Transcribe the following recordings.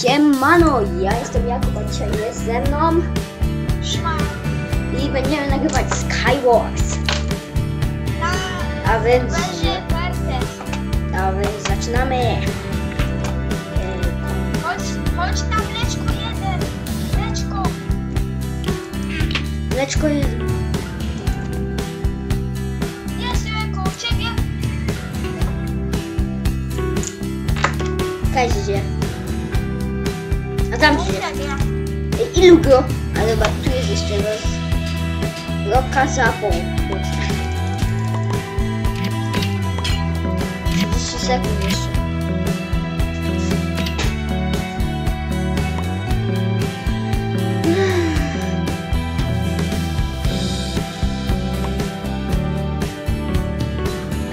Siemano, ja jestem Jakub, a dzisiaj jest ze mną Szma. i będziemy nagrywać Skywars. A więc, a więc zaczynamy. Chodź, chodź tam mleczko jeden. Mleczko. Mleczko jest... Jest tam Ilu go? Ale chyba tu jest jeszcze roz... Roka zapą. 30 sekund jeszcze.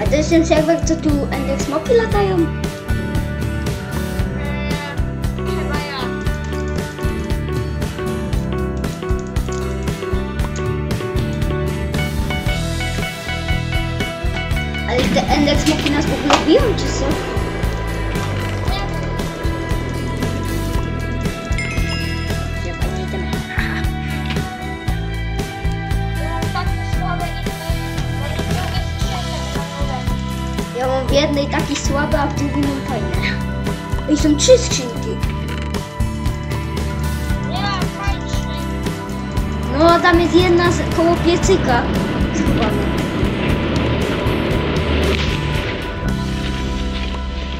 A to jest ten serwer, co tu Ender Smoki latają? Te Ender Smoki nas biją, czy co? Ja mam w jednej taki słaby, a w drugiej mam fajne. I są trzy skrzynki. No, tam jest jedna z, koło piecyka. schowana.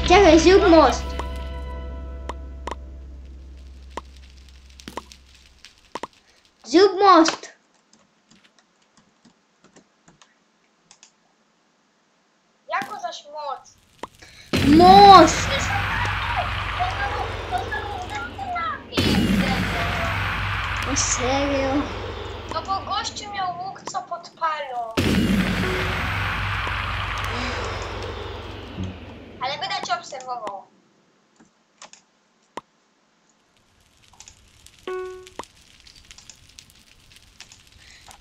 Czekaj, zrób most. Zrób most. Jako zaś moc. Most! O serio? No bo gościu miał łuk, co podpalą. Obserwował.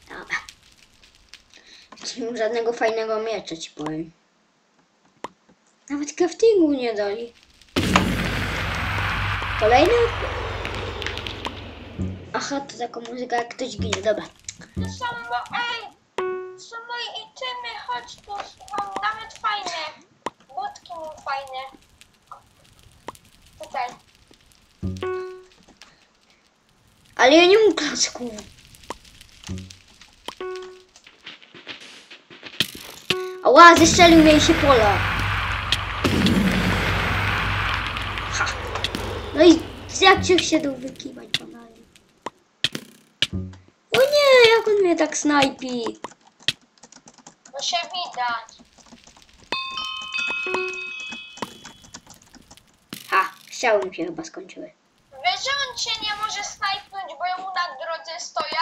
Dobra. Nie żadnego fajnego miecza, ci powiem. Nawet craftingu nie dali. Kolejny? Aha, to taka muzyka jak ktoś ginie, dobra. To są, mo- ej, to są moje itemy, chodź tu, mam nawet fajne. Mam fajne. Tutaj. Ale ja nie mam klocków. Ała, zestrzelił mnie się pola. Ha. No i jak cię się dał wykiwać banalnie. O nie, jak on mnie tak snajpi. No się widać. Strzały mi się chyba skończyły. Wiesz, że on cię nie może snajpnąć, bo ja mu na drodze stoję?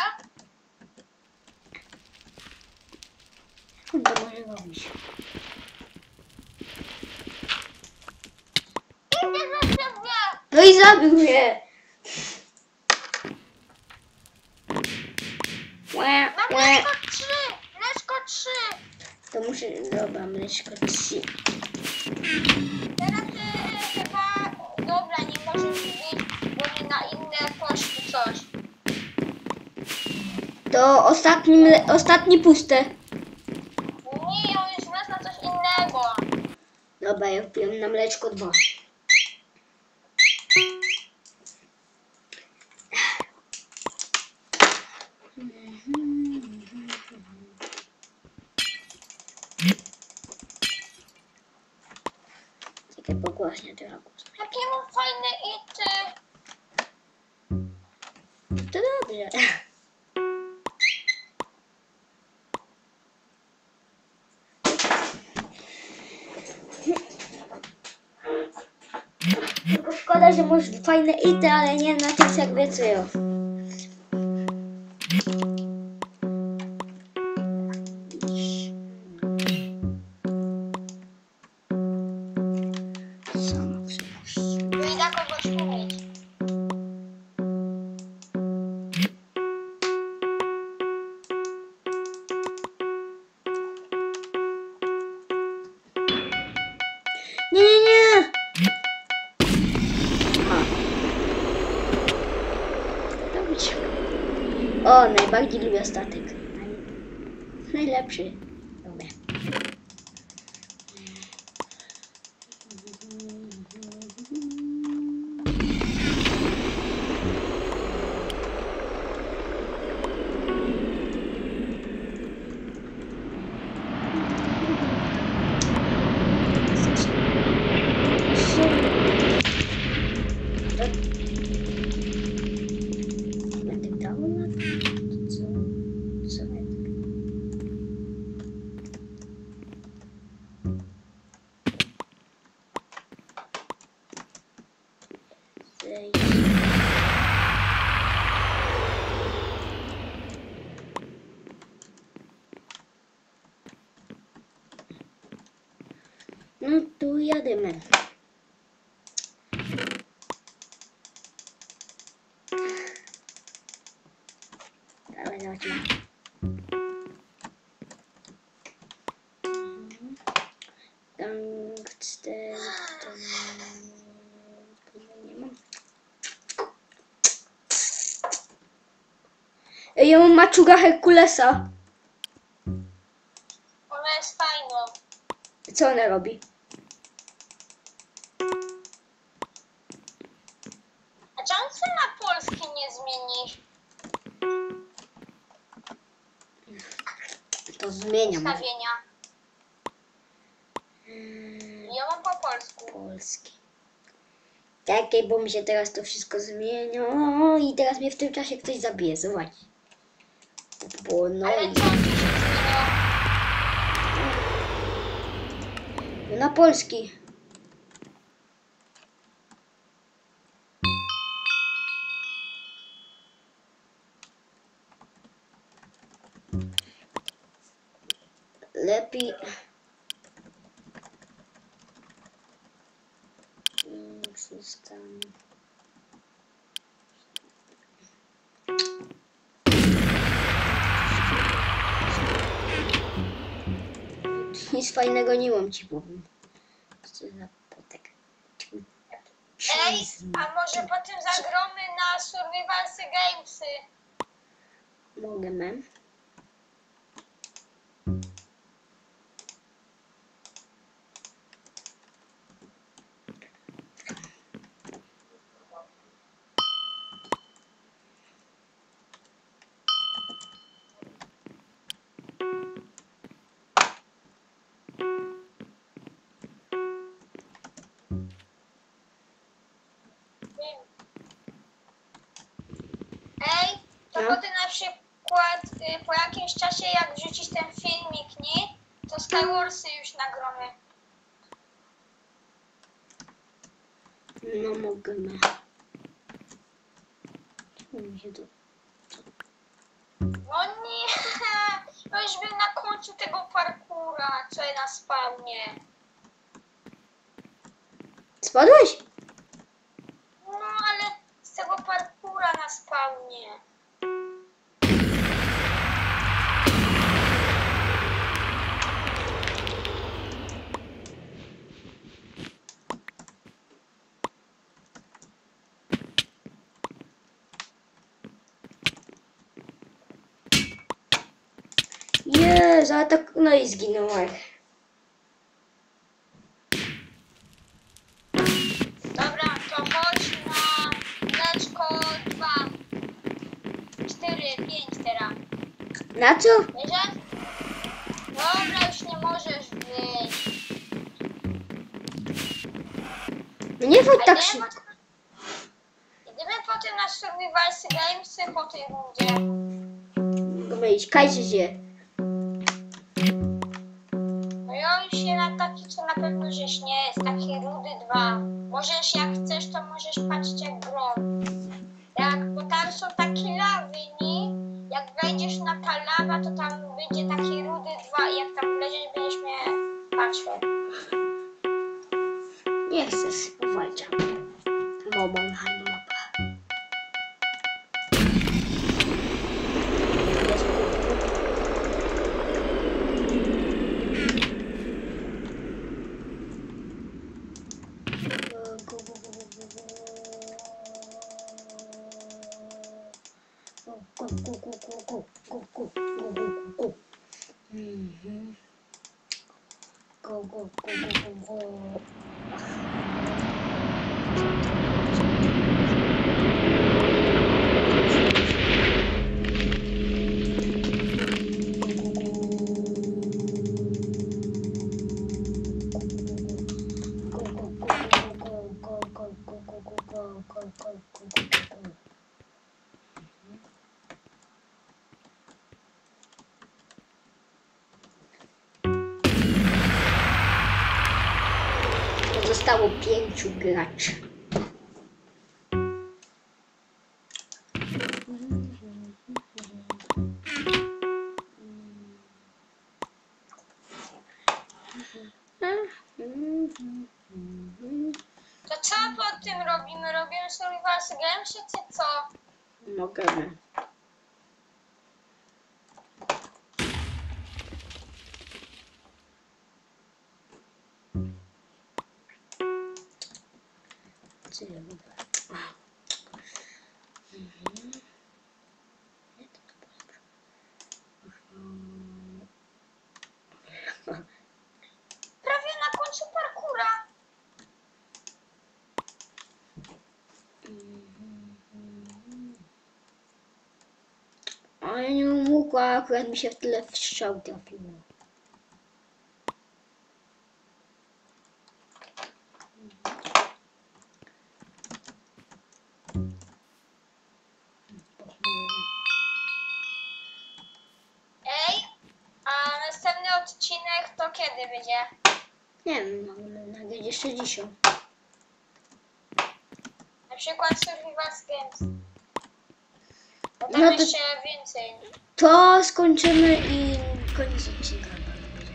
On to może robić? Idę za ciebie! No i zabił mnie. Łe, Mam łe. mleczko trzy! Mleczko trzy! To muszę, dobra, mleczko trzy. Teraz ty chyba... Dobra, nie możesz iść, bo nie na inne koszty coś. To ostatni, ostatni puste. Nie, on już nas na coś innego. Dobra, ja wbiłem na mleczko dwa. Takie pogłaśnie teraz głos. Jakie mam fajne ity. To dobrze. Tylko szkoda, że masz fajne ity, ale nie na tym serwicują. Sama O, najbardziej lubię statek. Najlepszy. Lubię. Będę grał na to, co? Co będę? Zejdź. No jadymy. Dawaj, zobaczmy. Gangster. Nie mam. Ja mam maczuga Herkulesa. Ona jest fajną. Co ona robi? A czemu ty na polski nie zmienisz To zmieniam. ustawienia? Ja mam po polsku. Polski. Czekaj, bo mi się teraz to wszystko zmienia. O, I teraz mnie w tym czasie ktoś zabije, zobacz. Bo no Ale i co ci się zmieniło? na polski. Lepiej. Nic fajnego nie mam ci powiem. Ej, a może potem zagromy na Survivalsy Gamesy? Mogę, mem. To No. potem na przykład y, po jakimś czasie jak wrzucisz ten filmik, nie? To Skywarsy już nagromy. No mogę, mi się to... No nie, no już bym na końcu tego parkura, co jest na spawnie. Spadłeś? No ale z tego parkura na spawnie. Jezu, ale tak... No i zginąłem. Dobra, to chodź na mleczko 2, 4, 5 teraz. Na co? Bierze? Dobra, już nie możesz wyjść. No nie A tak szybko. potem- Idziemy potem na Survivalsy Gamesy po tej rundzie. Mogę iść, kajcie się. Na taki, co na pewno żeś nie jest, taki rudy 2. Możesz jak chcesz, to możesz patrzeć jak grom. Jak, bo tam są takie lawy, nie? Jak wejdziesz na ta lawa, to tam będzie taki rudy 2 i jak tam wleziesz, będziesz mnie patrzył. Nie chcę spowalczam. Mobą handlowa. Zostało pięciu graczy. czy nie w mhm. Prawie na końcu parkura. Ale nie mogła, akurat mi się w tyle w strzał. Kiedy będzie? Nie wiem, mamy nagrać jeszcze dzisiaj. Na przykład survival games. Bo tam No to- jeszcze więcej. To skończymy i koniec odcinka. będzie.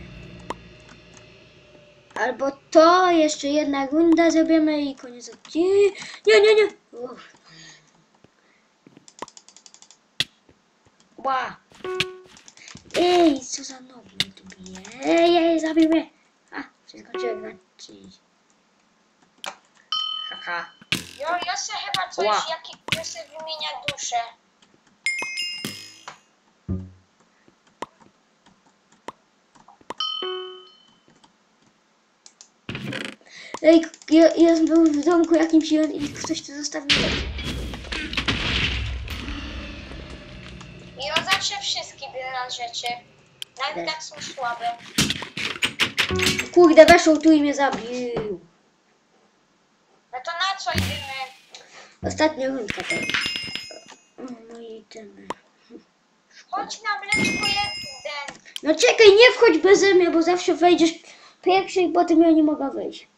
Albo to, jeszcze jedna runda zrobimy i koniec odcinka. Nie, nie, nie. Uff. Ła. Ej, co za nowy tu bije. Ej, ej, zabił mnie. A, się skończyłem grać. Haha. Jo, ja se chyba coś, Ła. jaki, ja se wymienia duszę. Ej, ja, ja był w domku jakimś i ktoś tu zostawił. I on zawsze wszystkie biera rzeczy. Nawet Tak. tak są słabe. Kurde, weszł tu i mnie zabił. No to na co idziemy? Ostatnia rundka to. O, no i idziemy. Chodź na mleczko jeden. No czekaj, nie wchodź beze mnie, bo zawsze wejdziesz pierwszy i potem ja nie mogę wejść.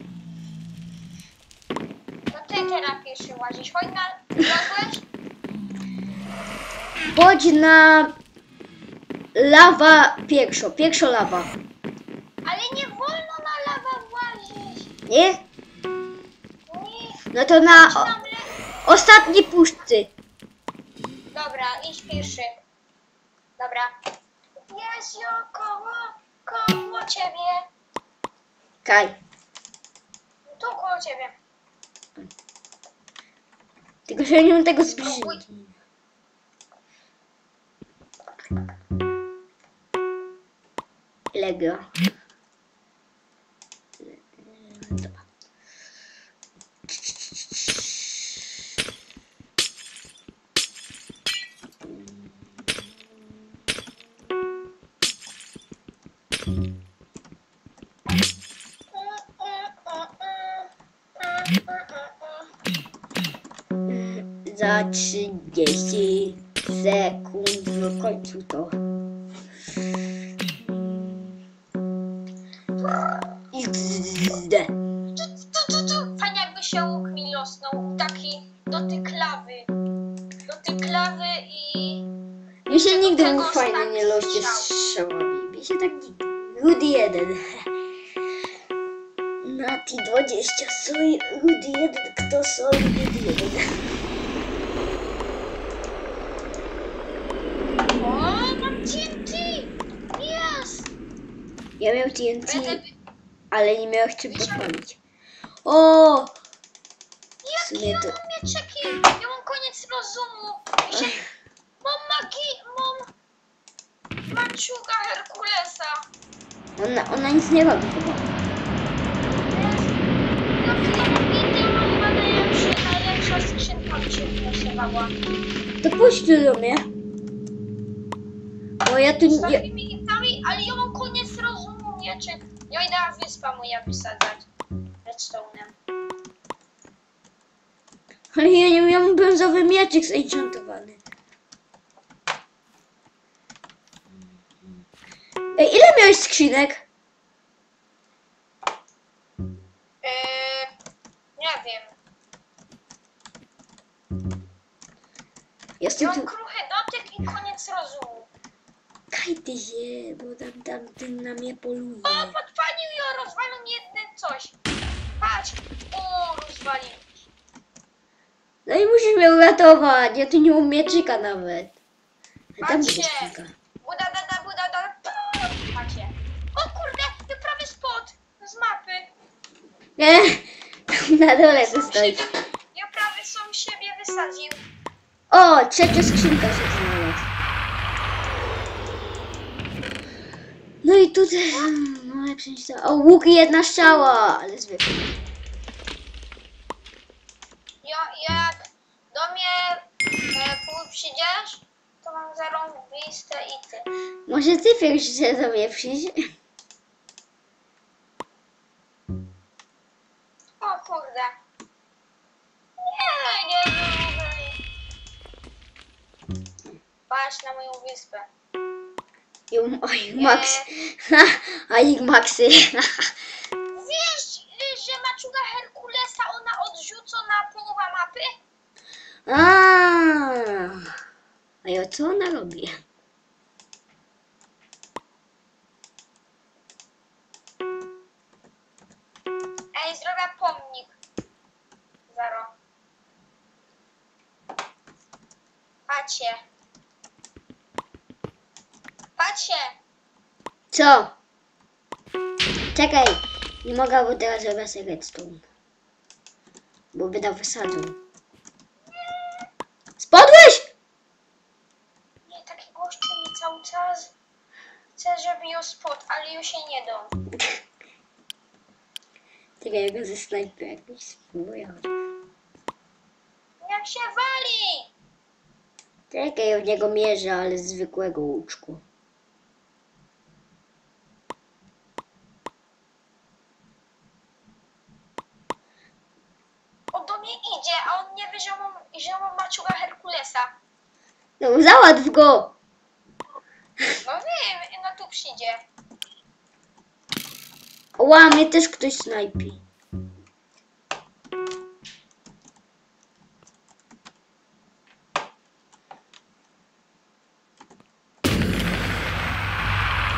To ty teraz pierwszy łazisz. Chodź na... Chodź na lawa pierwszo, pierwszo lawa. Ale nie wolno na lawę włazić. Nie? Nie. No to na o, na mle... ostatni puszczy. Dobra, idź pierwszy. Dobra. Jest jo koło, koło ciebie. Kaj. Tu koło ciebie. Tylko, że ja nie mam tego zbliżenia. Dobra. Za 30 sekund w końcu to. Nati 20 soj, Rudy 1, kto soj, Rudy 1. O, mam TNT! Jest! Ja miał TNT, ale nie miał czym podpalić. O! Sumie ja to... mam mieczeki? Ja mam koniec rozumu. Się... Mam maczuga Herkulesa. Ona, ona nic nie robi chyba. To pójdź tu do mnie. Bo ja tu Z takimi ale ja mam koniec rozumu mieczyk. Ja idę na wyspa moja wysadzać. Redstone'em. Ale ja nie miałam brązowy mieczyk zenchantowany. Ej, ile miałeś skrzynek? Eee, nie wiem. Jestem Mam tu... kruchy dotyk i koniec rozumu. Kajty się, bo tam, tam ten na mnie poluje. O, podpalił ją, rozwalił mi jedne coś. Patrz. O, rozwalił. No i musisz mnie uratować, ja tu nie mam mieczyka nawet. A tam Macie. skrzynka. Buda, da, da, buda, da. Macie. O kurde, to prawie spot z mapy. Nie, na dole to stoi. ja prawie sam siebie wysadził. O, trzecia skrzynka się znalazła. No i tutaj... No niż to. O, łuk i jedna strzała, ale zwykle. Ja, jak do mnie e, pół przyjdziesz, to mam zarąbiste i ty. Może ty pierwszy do mnie przyjść? Patrz na moją wyspę. I um, oj, Max. A ich Maxy. Wiesz, y, że maczuga Herkulesa, ona odrzucona połowa mapy? A, a ja co ona robi? Co? Czekaj, nie mogę, bo teraz robię sobie redstone. Bo by dał wysadzą. Spadłeś? Nie, taki gościu mi cały czas chce, żeby ją spod, ale już się nie da. Czekaj, ja go ze snajpy jakiś spróbuję. Jak się wali! Czekaj, w niego mierzę, ale z zwykłego łuczku. On do mnie idzie, a on nie wie, że mam, że mam maczuga Herkulesa. No załatw go! No wiem, no tu przyjdzie. Ła, mnie też ktoś snajpi.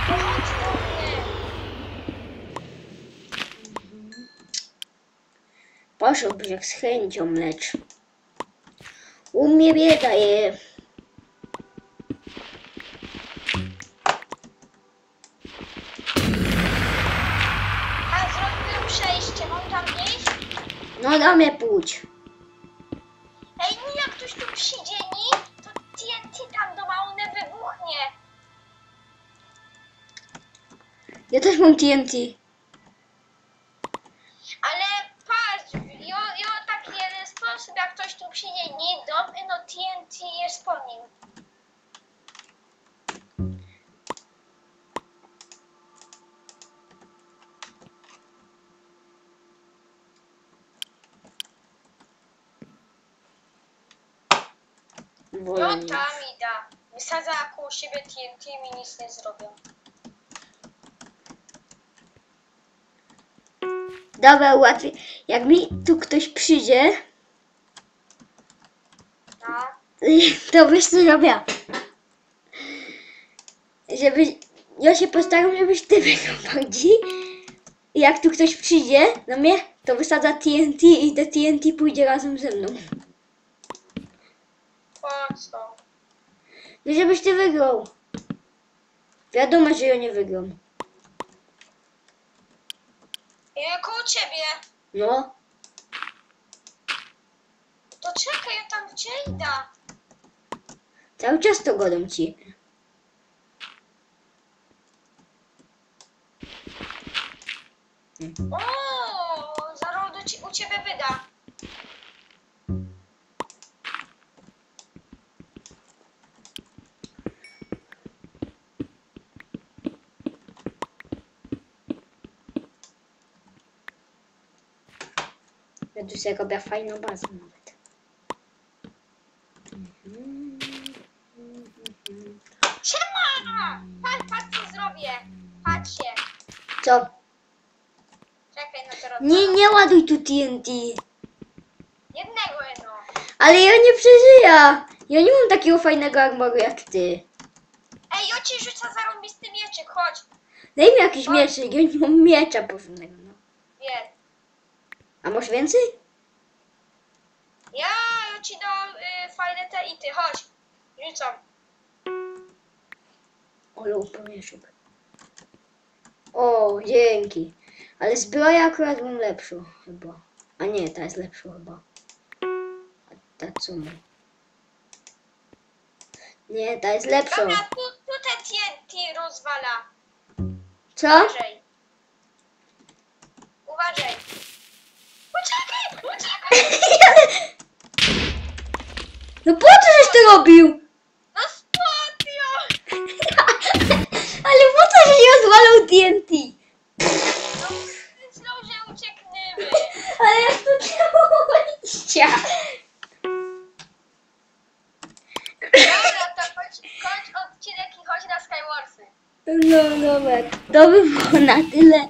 No chodź do mnie. Poszedłby jak z chęcią, lecz u mnie bieda je. No do mnie pójdź. Ej, nie, jak ktoś tu przyjdzie, nie? To TNT tam do małone wybuchnie. Ja też mam TNT. Ale patrz, jo, jo taki jeden sposób, jak ktoś tu przyjdzie, nie dom, no TNT jest po nim. No Wolnie. tam i da. Wysadza koło siebie TNT i mi nic nie zrobią. Dobra, łatwiej. Jak mi tu ktoś przyjdzie, No. to wiesz co robię? Żeby... Ja się postaram, żebyś ty wygrał bardziej. I jak tu ktoś przyjdzie do mnie, to wysadza TNT i te TNT pójdzie razem ze mną. Po co? No żebyś ty wygrał. Wiadomo, że ja nie wygram. Ja koło ciebie. No, To czekaj, ja tam gdzie idę. cały czas to godam ci. O, zaraz u ciebie wyda. Tu sobie robię fajną bazę nawet. Siema! Patrz, patrz co zrobię. Patrzcie. Co? Czekaj na to Nie, nie ładuj tu TNT. Jednego jedno. Ale ja nie przeżyję. Ja nie mam takiego fajnego armoru jak ty. Ej, ja ci rzucę zarąbisty mieczyk, chodź. Daj mi jakiś mieczyk, ja nie mam miecza porządnego. No. Jest. A masz więcej? Ja, ja ci dam y, fajne te ity, chodź. Rzucam. O, pomieszek. O, dzięki. Ale zbroję akurat mam lepszą chyba. A nie, ta jest lepsza chyba. A ta co ma? Nie, ta jest lepsza. Dobra, tu, tu te TNT rozwala. Co? Uważaj. Uważaj. Uciekaj, uciekaj. No po co żeś to robił? No spadł. Ale po co żeś rozwalał TNT? No myślał, że uciekniemy. Ale jak to działo wyjścia? Dobra, to kończ, kończ odcinek i chodź na Skywarsy. No dobra, to by było na tyle.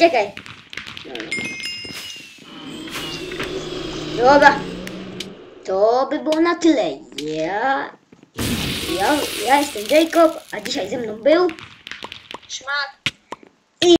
Czekaj. Dobra. To by było na tyle. Ja, ja, ja jestem Jacob, a dzisiaj ze mną był. Szmat.